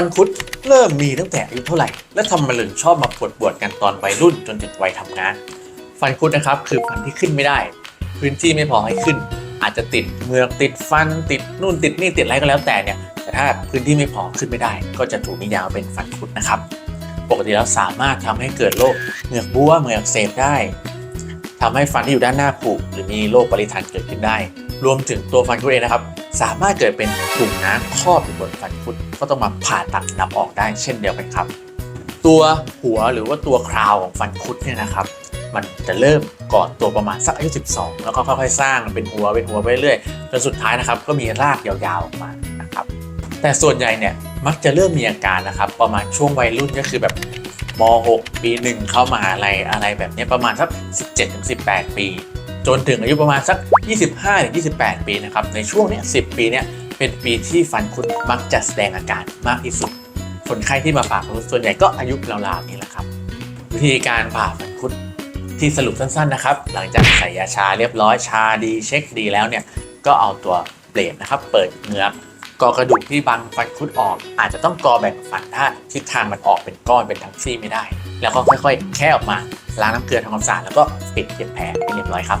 ฟันคุดเริ่มมีตั้งแต่อายุเท่าไหร่ และทำไมถึงชอบมาปวดปวดกันตอนวัยรุ่นจนถึงวัยทำงาน ฟันคุดนะครับคือฟันที่ขึ้นไม่ได้ พื้นที่ไม่พอให้ขึ้น อาจจะติดเหงือกติดฟันติดนู่นติดนี่ติดอะไรก็แล้วแต่เนี่ยแต่ถ้าพื้นที่ไม่พอขึ้นไม่ได้ ก็จะถูกนิยามเป็นฟันคุดนะครับ ปกติแล้วสามารถทำให้เกิดโรคเหงือกบ้วเหงือกเสบได้ ทำให้ฟันที่อยู่ด้านหน้าผุหรือมีโรคปริทันเกิดขึ้นได้ รวมถึงตัวฟันคุดเองนะครับ สามารถเกิดเป็นกลุ่มน้ำครอบอยู่บนฟันคุดก็ต้องมาผ่าตัดนำออกได้เช่นเดียวกันครับ ตัวหัวหรือว่าตัวคราวของฟันคุดเนี่ยนะครับ มันจะเริ่มก่อนตัวประมาณสักอายุ 12 แล้วก็ค่อยๆสร้างเป็นหัวเป็นหัวไปเรื่อยจนสุดท้ายนะครับก็มีรากยาวๆออกมานะครับ แต่ส่วนใหญ่เนี่ยมักจะเริ่มมีอาการนะครับ ประมาณช่วงวัยรุ่นก็คือแบบ ม .6 ปีหนึ่งเข้ามหาลัยอะไรแบบนี้ประมาณสัก 17-18 ปี จนถึงอายุประมาณสัก 25-28 ปีนะครับ ในช่วงนี้ 10 ปีเนี้ยเป็นปีที่ฟันคุดมักจะแสดงอาการมากที่สุด คนไข้ที่มาผ่าฟันคุดส่วนใหญ่ก็อายุราวๆนี้แหละครับ วิธีการผ่าฟันคุดที่สรุปสั้นๆนะครับ หลังจากใส่ยาชาเรียบร้อยชาดีเช็คดีแล้วเนี่ยก็เอาตัวเบลดนะครับ เปิดเนื้อก กอกระดูกที่บังฟันคุดออก อาจจะต้องกอแบ่งฟันถ้าทิศทางมันออกเป็นก้อนเป็นทั้งซี่ไม่ได้ แล้วก็ค่อยๆ แค่ออกมาล้างน้ำเกลือทำความสะอาดแล้วก็ปิดเย็บแผลให้เรียบร้อยครับ